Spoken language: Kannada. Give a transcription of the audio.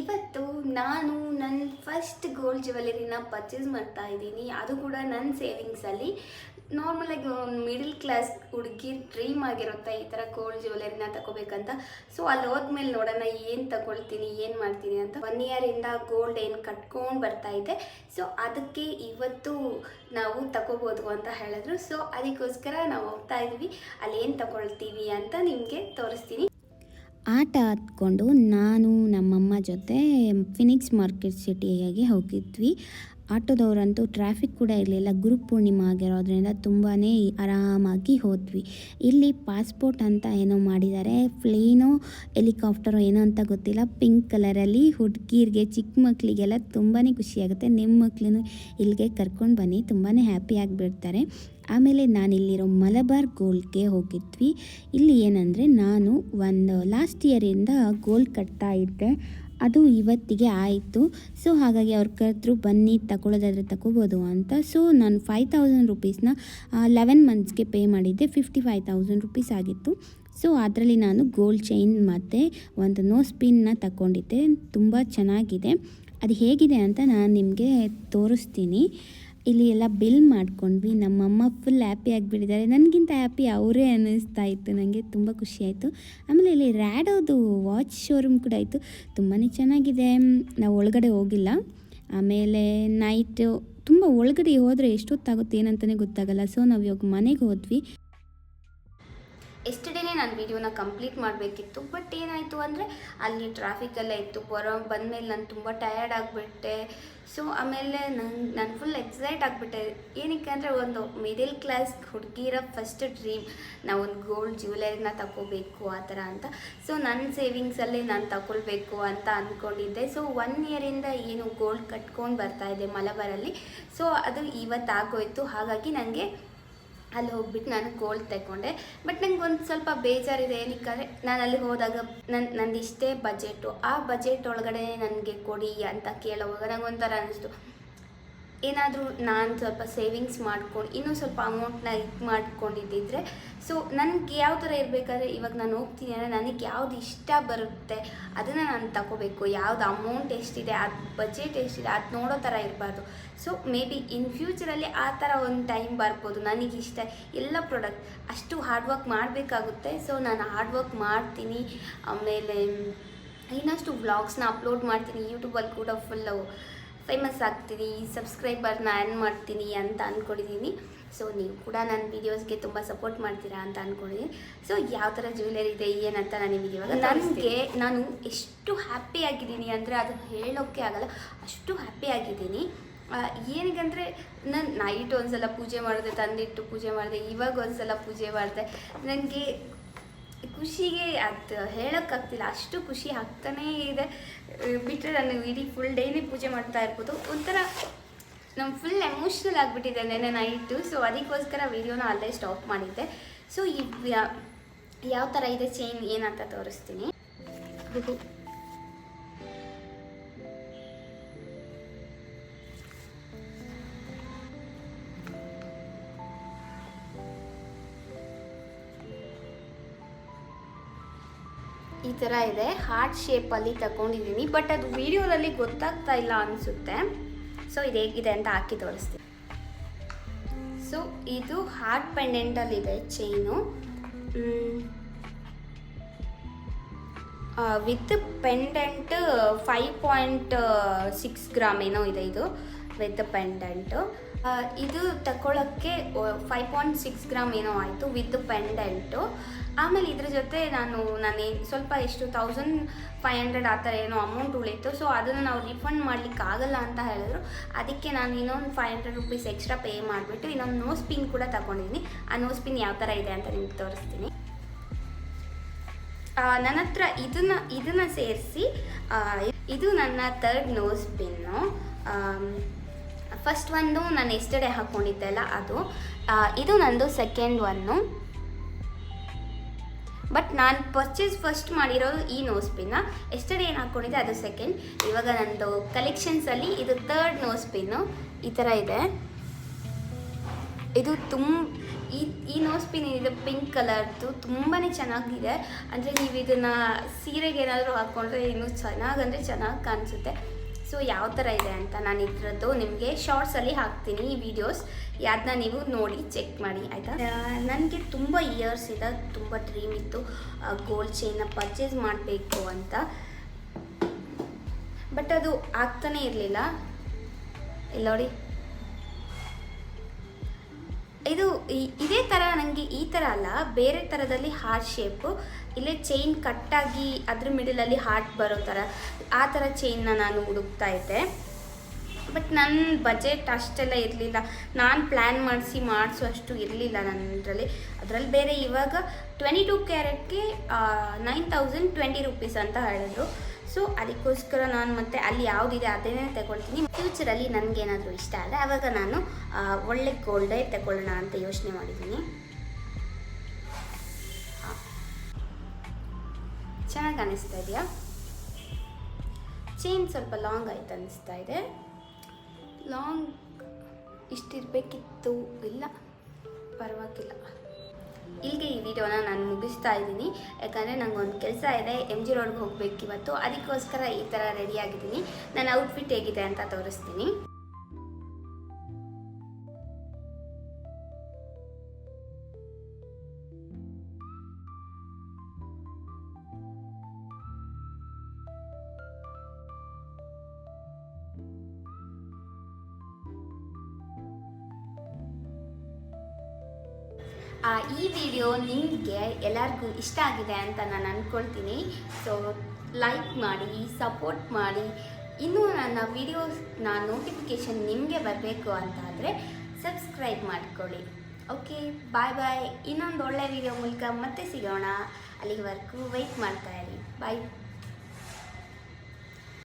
ಇವತ್ತು ನಾನು ನನ್ನ ಫಸ್ಟ್ ಗೋಲ್ಡ್ ಜ್ಯುವೆಲರಿನ ಪರ್ಚೇಸ್ ಮಾಡ್ತಾ ಇದ್ದೀನಿ. ಅದು ಕೂಡ ನನ್ನ ಸೇವಿಂಗ್ಸಲ್ಲಿ ನಾರ್ಮಲಾಗಿ ಮಿಡಲ್ ಕ್ಲಾಸ್ ಹುಡುಗಿ ಡ್ರೀಮ್ ಆಗಿರುತ್ತೆ ಈ ಥರ ಗೋಲ್ಡ್ ಜ್ಯುವೆಲರಿನ ತಗೋಬೇಕಂತ ಸೊ ಅಲ್ಲಿ ಹೋದ್ಮೇಲೆ ನೋಡೋಣ ಏನು ತಗೊಳ್ತೀನಿ, ಏನು ಮಾಡ್ತೀನಿ ಅಂತ. ಒನ್ ಇಯರಿಂದ ಗೋಲ್ಡ್ ಏನು ಕಟ್ಕೊಂಡು ಬರ್ತಾ ಇದೆ. ಸೊ ಅದಕ್ಕೆ ಇವತ್ತು ನಾವು ತಗೋಬೋದು ಅಂತ ಹೇಳಿದ್ರು. ಸೊ ಅದಕ್ಕೋಸ್ಕರ ನಾವು ಹೋಗ್ತಾ ಇದ್ವಿ. ಅಲ್ಲಿ ಏನು ತಗೊಳ್ತೀವಿ ಅಂತ ನಿಮಗೆ ತೋರಿಸ್ತೀನಿ. ಆಟ ಹತ್ಕೊಂಡು ನಾನು ನಮ್ಮಮ್ಮ ಜೊತೆ ಫಿನಿಕ್ಸ್ ಮಾರ್ಕೆಟ್ ಸಿಟಿಯಾಗಿ ಹೋಗಿದ್ವಿ. ಆಟೋದವರಂತೂ ಟ್ರಾಫಿಕ್ ಕೂಡ ಇರಲಿಲ್ಲ. ಗುರು ಪೂರ್ಣಿಮೆ ಆಗಿರೋದ್ರಿಂದ ತುಂಬಾ ಆರಾಮಾಗಿ ಹೋದ್ವಿ. ಇಲ್ಲಿ ಪಾಸ್ಪೋರ್ಟ್ ಅಂತ ಏನೋ ಮಾಡಿದ್ದಾರೆ. ಪ್ಲೇನೋ ಹೆಲಿಕಾಪ್ಟರೋ ಏನೋ ಅಂತ ಗೊತ್ತಿಲ್ಲ. ಪಿಂಕ್ ಕಲರಲ್ಲಿ ಹುಡುಗಿರಿಗೆ ಚಿಕ್ಕ ಮಕ್ಕಳಿಗೆಲ್ಲ ತುಂಬಾ ಖುಷಿಯಾಗುತ್ತೆ. ನಿಮ್ಮ ಮಕ್ಕಳನ್ನು ಇಲ್ಲಿಗೆ ಕರ್ಕೊಂಡು ಬನ್ನಿ. ತುಂಬಾ ಹ್ಯಾಪಿ ಆಗಿಬಿಡ್ತಾರೆ. ಆಮೇಲೆ ನಾನಿಲ್ಲಿರೋ ಮಲಬಾರ್ ಗೋಲ್ಡ್ಗೆ ಹೋಗಿದ್ವಿ. ಇಲ್ಲಿ ಏನಂದರೆ ನಾನು ಒಂದು ಲಾಸ್ಟ್ ಇಯರಿಂದ ಗೋಲ್ಡ್ ಕಟ್ತಾ ಇದ್ದೆ. ಅದು ಇವತ್ತಿಗೆ ಆಯಿತು. ಸೊ ಹಾಗಾಗಿ ಅವ್ರ ಕರೆದ್ರು ಬನ್ನಿ ತಗೊಳ್ಳೋದಾದರೆ ತಗೋಬೋದು ಅಂತ. ಸೊ ನಾನು ಫೈವ್ ತೌಸಂಡ್ ರುಪೀಸ್ನ ಲೆವೆನ್ ಮಂತ್ಸ್ಗೆ ಪೇ ಮಾಡಿದ್ದೆ. ಫಿಫ್ಟಿ ಫೈವ್ ತೌಸಂಡ್ ರುಪೀಸ್ ಆಗಿತ್ತು. ಸೊ ಅದರಲ್ಲಿ ನಾನು ಗೋಲ್ಡ್ ಚೈನ್ ಮತ್ತು ಒಂದು ನೋಸ್ ಪಿನ್ನ ತಗೊಂಡಿದ್ದೆ. ತುಂಬ ಚೆನ್ನಾಗಿದೆ. ಅದು ಹೇಗಿದೆ ಅಂತ ನಾನು ನಿಮಗೆ ತೋರಿಸ್ತೀನಿ. ಇಲ್ಲಿ ಎಲ್ಲ ಬಿಲ್ ಮಾಡ್ಕೊಂಡ್ವಿ. ನಮ್ಮಮ್ಮ ಫುಲ್ ಹ್ಯಾಪಿ ಆಗಿಬಿಟ್ಟಿದ್ದಾರೆ. ನನಗಿಂತ ಹ್ಯಾಪಿ ಅವರೇ ಅನ್ನಿಸ್ತಾ ಇತ್ತು. ನನಗೆ ತುಂಬ ಖುಷಿ ಆಯಿತು. ಆಮೇಲೆ ಇಲ್ಲಿ ರ್ಯಾಡೋದು ವಾಚ್ ಶೋರೂಮ್ ಕೂಡ ಇತ್ತು. ತುಂಬಾ ಚೆನ್ನಾಗಿದೆ. ನಾವು ಒಳಗಡೆ ಹೋಗಿಲ್ಲ. ಆಮೇಲೆ ನೈಟು ತುಂಬ ಒಳಗಡೆ ಹೋದರೆ ಎಷ್ಟೊತ್ತಾಗುತ್ತೆ ಏನಂತಲೇ ಗೊತ್ತಾಗಲ್ಲ. ಸೊ ನಾವು ಇವಾಗ ಮನೆಗೆ ಹೋದ್ವಿ. ಎಸ್ಟರ್ಡೇನೆ ನಾನು ವಿಡಿಯೋನ ಕಂಪ್ಲೀಟ್ ಮಾಡಬೇಕಿತ್ತು ಬಟ್ ಏನಾಯಿತು ಅಂದರೆ ಅಲ್ಲಿ ಟ್ರಾಫಿಕ್ ಎಲ್ಲ ಇತ್ತು. ಬರೋ, ಬಂದಮೇಲೆ ನಾನು ತುಂಬ ಟಯರ್ಡ್ ಆಗಿಬಿಟ್ಟೆ. ಸೊ ಆಮೇಲೆ ನಂಗೆ ನಾನು ಫುಲ್ ಎಕ್ಸೈಟ್ ಆಗಿಬಿಟ್ಟೆ. ಏನಕ್ಕೆ ಅಂದರೆ ಒಂದು ಮಿಡಿಲ್ ಕ್ಲಾಸ್ ಹುಡುಗಿರ ಫಸ್ಟ್ ಡ್ರೀಮ್ ನಾವು ಒಂದು ಗೋಲ್ಡ್ ಜ್ಯುವೆಲರಿನ ತಗೋಬೇಕು ಆ ಥರ ಅಂತ. ಸೊ ನನ್ನ ಸೇವಿಂಗ್ಸಲ್ಲೇ ನಾನು ತಗೊಳ್ಬೇಕು ಅಂತ ಅಂದ್ಕೊಂಡಿದ್ದೆ ಸೊ ಒನ್ ಇಯರಿಂದ ಏನು ಗೋಲ್ಡ್ ಕಟ್ಕೊಂಡು ಬರ್ತಾ ಇದೆ ಮಲಬಾರಲ್ಲಿ. ಸೊ ಅದು ಇವತ್ತಾಗೋಯ್ತು. ಹಾಗಾಗಿ ನನಗೆ ಅಲ್ಲಿ ಹೋಗ್ಬಿಟ್ಟು ನಾನು ಗೋಲ್ಡ್ ತಗೊಂಡೆ. ಬಟ್ ನಂಗೆ ಒಂದು ಸ್ವಲ್ಪ ಬೇಜಾರಿದೆ. ಏನಕ್ಕಂದರೆ ನಾನು ಅಲ್ಲಿ ಹೋದಾಗ ನನ್ನ ನಂದು ಇಷ್ಟೇ ಬಜೆಟು ಆ ಬಜೆಟ್ ಒಳಗಡೆ ನನಗೆ ಕೊಡಿ ಅಂತ ಕೇಳೋವಾಗ ನಂಗೆ ಒಂಥರ ಅನ್ನಿಸ್ತು ಏನಾದರೂ ನಾನು ಸ್ವಲ್ಪ ಸೇವಿಂಗ್ಸ್ ಮಾಡ್ಕೊಂಡು, ಇನ್ನೂ ಸ್ವಲ್ಪ ಅಮೌಂಟ್ನ ಇದು ಮಾಡ್ಕೊಂಡಿದ್ದಿದ್ರೆ ಸೊ ನನಗೆ ಯಾವ ಥರ ಇರಬೇಕಾದ್ರೆ, ಇವಾಗ ನಾನು ಹೋಗ್ತೀನಿ ಅಂದರೆ ನನಗೆ ಯಾವ್ದು ಇಷ್ಟ ಬರುತ್ತೆ, ಅದನ್ನು ನಾನು ತಗೋಬೇಕು. ಯಾವ್ದು ಅಮೌಂಟ್ ಎಷ್ಟಿದೆ, ಅದು ಬಜೆಟ್ ಎಷ್ಟಿದೆ, ಅದು ನೋಡೋ ಥರ ಇರಬಾರ್ದು. ಸೊ ಮೇ ಬಿ ಇನ್ ಫ್ಯೂಚರಲ್ಲಿ ಆ ಥರ ಒಂದು ಟೈಮ್ ಬರ್ಬೋದು. ನನಗೆ ಇಷ್ಟ, ಎಲ್ಲ ಪ್ರಾಡಕ್ಟ್ ಅಷ್ಟು ಹಾರ್ಡ್ ವರ್ಕ್ ಮಾಡಬೇಕಾಗುತ್ತೆ. ಸೊ ನಾನು ಹಾರ್ಡ್ ವರ್ಕ್ ಮಾಡ್ತೀನಿ. ಆಮೇಲೆ ಇನ್ನಷ್ಟು ವ್ಲಾಗ್ಸ್ನ ಅಪ್ಲೋಡ್ ಮಾಡ್ತೀನಿ. ಯೂಟ್ಯೂಬಲ್ಲಿ ಕೂಡ ಫುಲ್ಲು ಫೇಮಸ್ ಆಗ್ತೀನಿ ಸಬ್ಸ್ಕ್ರೈಬರ್ನ ಆ್ಯನ್ ಮಾಡ್ತೀನಿ ಅಂತ ಅಂದ್ಕೊಂಡಿದ್ದೀನಿ ಸೊ ನೀವು ಕೂಡ ನನ್ನ ವೀಡಿಯೋಸ್ಗೆ ತುಂಬ ಸಪೋರ್ಟ್ ಮಾಡ್ತೀರಾ ಅಂತ ಅಂದ್ಕೊಂಡಿದ್ದೀನಿ ಸೊ ಯಾವ ಥರ ಜ್ಯುವೆಲರಿ ಇದೆ ಏನಂತ ನಾನು ನಿಮಗೆ ಇವಾಗ ನನಗೆ ನಾನು ಎಷ್ಟು ಹ್ಯಾಪಿ ಆಗಿದ್ದೀನಿ ಅಂದರೆ ಅದು ಹೇಳೋಕ್ಕೆ ಆಗಲ್ಲ, ಅಷ್ಟು ಹ್ಯಾಪಿ ಆಗಿದ್ದೀನಿ. ಏನಕ್ಕಂದರೆ ನಾನು ನೈಟ್ ಒಂದ್ಸಲ ಪೂಜೆ ಮಾಡಿದೆ, ತಂದಿಟ್ಟು ಪೂಜೆ ಮಾಡಿದೆ, ಇವಾಗ ಒಂದ್ಸಲ ಪೂಜೆ ಮಾಡಿದೆ, ನನಗೆ ಖುಷಿಗೆ ಅದು ಹೇಳೋಕ್ಕಾಗ್ತಿಲ್ಲ. ಅಷ್ಟು ಖುಷಿ ಆಗ್ತಾನೇ ಇದೆ. ಬಿಟ್ಟರೆ ನಾನು ಇಡೀ ಫುಲ್ ಡೈಲಿ ಪೂಜೆ ಮಾಡ್ತಾ ಇರ್ಬೋದು. ಒಂಥರ ನಮ್ಮ ಫುಲ್ ಎಮೋಷ್ನಲ್ ಆಗಿಬಿಟ್ಟಿದೆ ನೆನೆ ನೈಟು ಸೊ ಅದಕ್ಕೋಸ್ಕರ ವೀಡಿಯೋನ ಅಲ್ಲೇ ಸ್ಟಾಪ್ ಮಾಡಿದ್ದೆ. ಸೊ ಈ ಯಾವ ಥರ ಇದೆ ಚೈನ್ ಏನಂತ ತೋರಿಸ್ತೀನಿ. ಈ ಥರ ಇದೆ. ಹಾರ್ಟ್ ಶೇಪಲ್ಲಿ ತಗೊಂಡಿದ್ದೀನಿ. ಬಟ್ ಅದು ವೀಡಿಯೋದಲ್ಲಿ ಗೊತ್ತಾಗ್ತಾ ಇಲ್ಲ ಅನಿಸುತ್ತೆ. ಸೊ ಇದು ಹೇಗಿದೆ ಅಂತ ಹಾಕಿ ತೋರಿಸ್ತೀನಿ. ಸೊ ಇದು heart ಪೆಂಡೆಂಟಲ್ಲಿದೆ chain with pendant five point six gram ಏನೋ ಇದೆ ಇದು. ವಿತ್ ಪೆಂಡೆಂಟು ಇದು ತಗೊಳ್ಳೋಕ್ಕೆ ಫೈವ್ ಪಾಯಿಂಟ್ ಸಿಕ್ಸ್ ಗ್ರಾಮ್ ಏನೋ ಆಯಿತು ವಿತ್ ಪೆಂಡೆಂಟು ಆಮೇಲೆ ಇದ್ರ ಜೊತೆ ನಾನು ನಾನು ಸ್ವಲ್ಪ ಎಷ್ಟು ತೌಸಂಡ್ ಫೈವ್ ಹಂಡ್ರೆಡ್ ಆ ಥರ ಏನೋ ಅಮೌಂಟ್ ಉಳಿತು. ಸೊ ಅದನ್ನು ನಾವು ರಿಫಂಡ್ ಮಾಡ್ಲಿಕ್ಕೆ ಆಗಲ್ಲ ಅಂತ ಹೇಳಿದ್ರು. ಅದಕ್ಕೆ ನಾನು ಇನ್ನೊಂದು five hundred rupees extra pay ಮಾಡಿಬಿಟ್ಟು ಇನ್ನೊಂದು ನೋಸ್ ಪಿನ್ ಕೂಡ ತಗೊಂಡಿದ್ದೀನಿ. ಆ ನೋಸ್ ಪಿನ್ ಯಾವ ಥರ ಇದೆ ಅಂತ ನಿಮ್ಗೆ ತೋರಿಸ್ತೀನಿ. ನನ್ನ ಹತ್ರ ಇದನ್ನ ಇದನ್ನ ಸೇರಿಸಿ ಇದು ನನ್ನ ತರ್ಡ್ ನೋಸ್ ಪಿನ್ನು ಫಸ್ಟ್ ಒಂದು ನಾನು ಎಸ್ಟಡೆ ಹಾಕ್ಕೊಂಡಿದ್ದೆ ಅಲ್ಲ ಅದು. ಇದು ನಂದು ಸೆಕೆಂಡ್ ಒನ್ನು ಬಟ್ ನಾನು ಪರ್ಚೇಸ್ ಫಸ್ಟ್ ಮಾಡಿರೋದು ಈ ನೋಸ್ ಪಿನ್ನ ಎಷ್ಟೇ ಏನು ಹಾಕ್ಕೊಂಡಿದ್ದೆ ಅದು ಸೆಕೆಂಡ್ ಇವಾಗ ನಂದು ಕಲೆಕ್ಷನ್ಸಲ್ಲಿ ಇದು ತರ್ಡ್ ನೋಸ್ ಪಿನ್ನು ಈ ಥರ ಇದೆ. ಇದು ತುಂಬ ಈ ಈ ನೋಸ್ ಪಿನ್ ಏನಿದೆ ಪಿಂಕ್ ಕಲರ್ದು ತುಂಬಾ ಚೆನ್ನಾಗಿದೆ. ಅಂದರೆ ನೀವು ಇದನ್ನು ಸೀರೆಗೆ ಏನಾದರೂ ಹಾಕ್ಕೊಂಡ್ರೆ ಇನ್ನೂ ಚೆನ್ನಾಗಂದರೆ ಚೆನ್ನಾಗಿ ಕಾಣಿಸುತ್ತೆ. ಸೊ ಯಾವ ಥರ ಇದೆ ಅಂತ ನಾನು ಇದರದ್ದು ನಿಮಗೆ ಶಾರ್ಟ್ಸಲ್ಲಿ ಹಾಕ್ತೀನಿ ಈ ವಿಡಿಯೋಸ್ ಅದನ್ನ ನೀವು ನೋಡಿ ಚೆಕ್ ಮಾಡಿ, ಆಯಿತಾ? ನನಗೆ ತುಂಬ ಇಯರ್ಸ್ ಇದೆ, ತುಂಬ ಡ್ರೀಮ್ ಇತ್ತು ಗೋಲ್ಡ್ ಚೈನ ಪರ್ಚೇಸ್ ಮಾಡಬೇಕು ಅಂತ. ಬಟ್ ಅದು ಆಗ್ತಾನೇ ಇರಲಿಲ್ಲ. ಇಲ್ಲಿ ನೋಡಿ. ಇದು ಇದೇ ಥರ ನನಗೆ ಈ ಥರ ಅಲ್ಲ, ಬೇರೆ ಥರದಲ್ಲಿ ಹಾರ್ಟ್ ಶೇಪು ಇಲ್ಲೇ ಚೈನ್ ಕಟ್ಟಾಗಿ ಅದ್ರ ಮಿಡಲಲ್ಲಿ ಹಾರ್ಟ್ ಬರೋ ಥರ ಆ ಥರ ಚೈನ್ನ ನಾನು ಹುಡುಕ್ತಾ ಇದ್ದೆ. ಬಟ್ ನನ್ನ ಬಜೆಟ್ ಅಷ್ಟೆಲ್ಲ ಇರಲಿಲ್ಲ. ನಾನು ಪ್ಲ್ಯಾನ್ ಮಾಡಿಸಿ ಮಾಡಿಸುವಷ್ಟು ಇರಲಿಲ್ಲ ನನ್ನದ್ರಲ್ಲಿ ಅದರಲ್ಲಿ ಬೇರೆ ಇವಾಗ ಟ್ವೆಂಟಿ ಟೂ ಕ್ಯಾರೆಟ್ಗೆ ನೈನ್ ತೌಸಂಡ್ ಟ್ವೆಂಟಿ ರುಪೀಸ್ ಅಂತ ಹೇಳಿದ್ರು. ಸೊ ಅದಕ್ಕೋಸ್ಕರ ನಾನು ಮತ್ತೆ ಅಲ್ಲಿ ಯಾವುದಿದೆ ಅದನ್ನೇ ತಗೊಳ್ತೀನಿ. ಫ್ಯೂಚರಲ್ಲಿ ನನಗೇನಾದರೂ ಇಷ್ಟ ಆದರೆ ಆವಾಗ ನಾನು ಒಳ್ಳೆ ಗೋಲ್ಡೇ ತಗೊಳ್ಳೋಣ ಅಂತ ಯೋಚನೆ ಮಾಡಿದ್ದೀನಿ. ಚೆನ್ನಾಗಿ ಅನಿಸ್ತಾ ಇದೆಯಾ? ಚೈನ್ ಸ್ವಲ್ಪ ಲಾಂಗ್ ಆಯ್ತು ಅನಿಸ್ತಾ ಇದೆ. ಲಾಂಗ್ ಇಷ್ಟಿರಬೇಕಿತ್ತು. ಇಲ್ಲ, ಪರವಾಗಿಲ್ಲ. ಇಲ್ಲಿಗೆ ಈ ವಿಡಿಯೋನ ನಾನು ಮುಗಿಸ್ತಾ ಇದ್ದೀನಿ. ಯಾಕಂದರೆ ನನಗೊಂದು ಕೆಲಸ ಇದೆ ಎಂ ಜಿ ರೋಡ್ಗೆ ಹೋಗ್ಬೇಕು ಇವತ್ತು. ಅದಕ್ಕೋಸ್ಕರ ಈ ಥರ ರೆಡಿಯಾಗಿದ್ದೀನಿ ನಾನು ಔಟ್ಫಿಟ್ ಹೇಗಿದೆ ಅಂತ ತೋರಿಸ್ತೀನಿ. ಈ ವಿಡಿಯೋ ನಿಮಗೆ ಎಲ್ಲರಿಗೂ ಇಷ್ಟ ಆಗಿದೆ ಅಂತ ನಾನು ಅಂದ್ಕೊಳ್ತೀನಿ ಸೊ ಲೈಕ್ ಮಾಡಿ ಸಪೋರ್ಟ್ ಮಾಡಿ. ಇನ್ನೂ ನನ್ನ ವಿಡಿಯೋಸ್ನ ನೋಟಿಫಿಕೇಷನ್ ನಿಮಗೆ ಬರಬೇಕು ಅಂತ ಆದರೆ ಸಬ್ಸ್ಕ್ರೈಬ್ ಮಾಡಿಕೊಳ್ಳಿ. ಓಕೆ ಬಾಯ್ ಬಾಯ್ ಇನ್ನೊಂದು ಒಳ್ಳೆ ವಿಡಿಯೋ ಮೂಲಕ ಮತ್ತೆ ಸಿಗೋಣ. ಅಲ್ಲಿವರೆಗೂ ವೆಯ್ಟ್ ಮಾಡ್ತಾ ಇರಿ. ಬಾಯ್